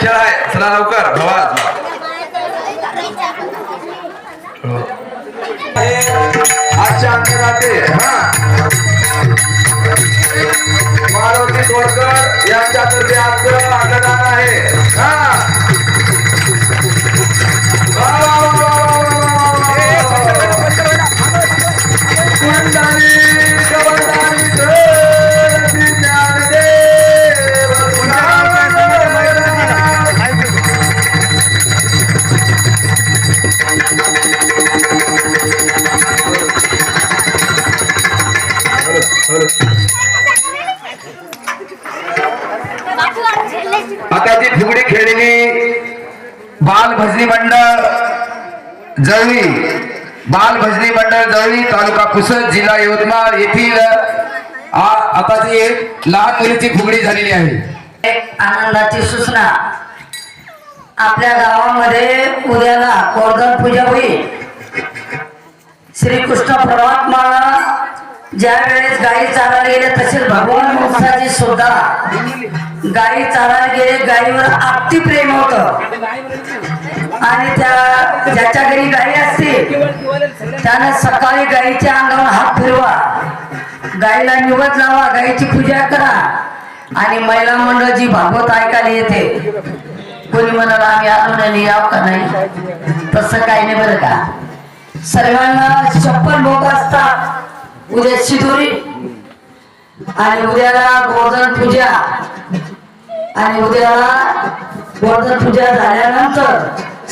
खेळ आहे. चला लवकर. आजच्या अंतराते हा. मारुती तोडकर यांच्यातर्फे आजचं अंगदान आहे. हा. आता फुगडी खेळलेली बाल भजनी मंडळ जळवी बाल भजनी मंडळ जळवी तालुका पुसद जिल्हा यवतमाळ येथील आ- आता एक लहान मुलीची फुगडी झालेली आहे. एक आनंदाची सूचना. आपल्या गावामध्ये उद्याला गोर्धन पूजा होईल. श्रीकृष्ण परमात्मा ज्या वेळेस गायी चालायला गेले तसेच भगवान कंसाची सुद्धा गायी चालायला गेले गायीवर आपती प्रेम होत. आणि त्या ज्याच्या घरी गायी असतील त्यानं सकाळी गायीच्या अंगावर हात फिरवा. गायीला निवत लावा गायीची पूजा करा. आणि महिला मंडळ जी भागवत ऐकायला येते कोणी म्हणाला आम्ही आलो याव का नाही? तसं काही नाही बरं का. सर्वांना छप्पन भोग असतात. उद्या शिदोरी आणि उद्याला गोवर्धन पूजा. आणि उद्याला गोवर्धन पूजा झाल्यानंतर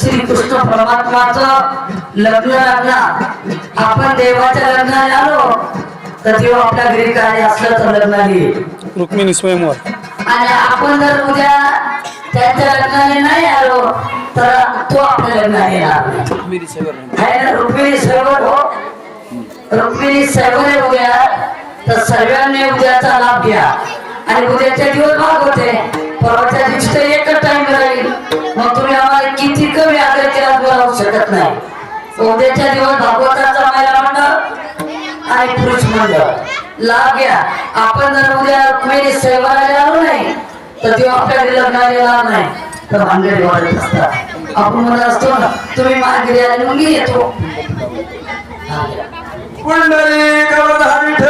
श्रीकृष्ण परमात्माचं लग्न लागणार. आपण देवाच्या लग्नाला आलो तर तेव्हा आपल्या घरी काय असलं तर लग्नाला येईल रुक्मिणी स्वयंवर. आणि आपण जर उद्या त्यांच्या लग्नाने नाही आलो तर तो आपल्या लग्नाला येणार नाही. आहे ना, रुक्मिणी सर्वर हो. रुक्मिणी सर्वर उद्या तर सर्वांनी उद्याचा लाभ घ्या. आणि उद्याच्या दिवस भाग होते. परवाच्या दिवशी तर एकच टाइम राहील. मग तुम्ही आम्हाला किती कमी आदर केला बोलावू शकत नाही. उद्याच्या दिवस भागवताचा महिला मंडळ आणि पुरुष मंडळ. लाभ घ्या. आपण जर उद्या रुक्मिणी सेवाला आलो नाही तर तेव्हा आपल्याकडे लग्नाला येणार नाही. तर भांडे वाढत असतात. आपण म्हणत असतो ना तुम्ही माघारी आले मग येतो. ಪುಂಡರೀಕವನ ವಿಠ